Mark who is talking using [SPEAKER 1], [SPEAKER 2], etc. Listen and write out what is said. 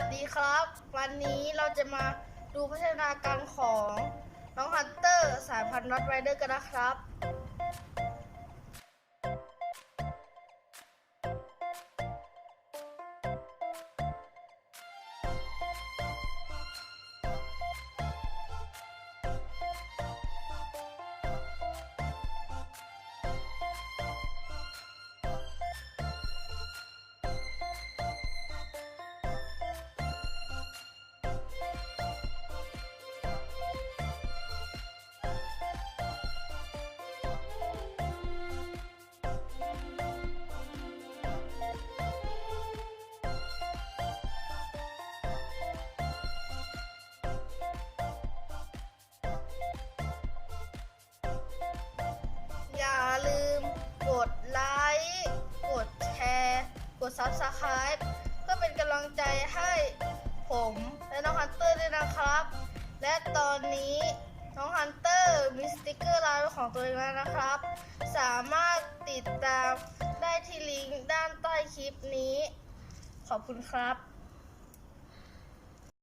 [SPEAKER 1] วัสดีครับ วันนี้เราจะมาดูพัฒนาการของน้องฮันเตอร์สายพันธุ์น็อตไรเดอร์กันนะครับ ด Subscribe เพื่อเป็นกำลังใจให้ผมและน้องฮันเตอร์ด้วยนะครับ และตอนนี้น้องฮันเตอร์มีสติกเกอร์ลายของตัวเองแล้วนะครับ สามารถติดตามได้ที่ลิงก์ด้านใต้คลิปนี้ ขอบคุณครับ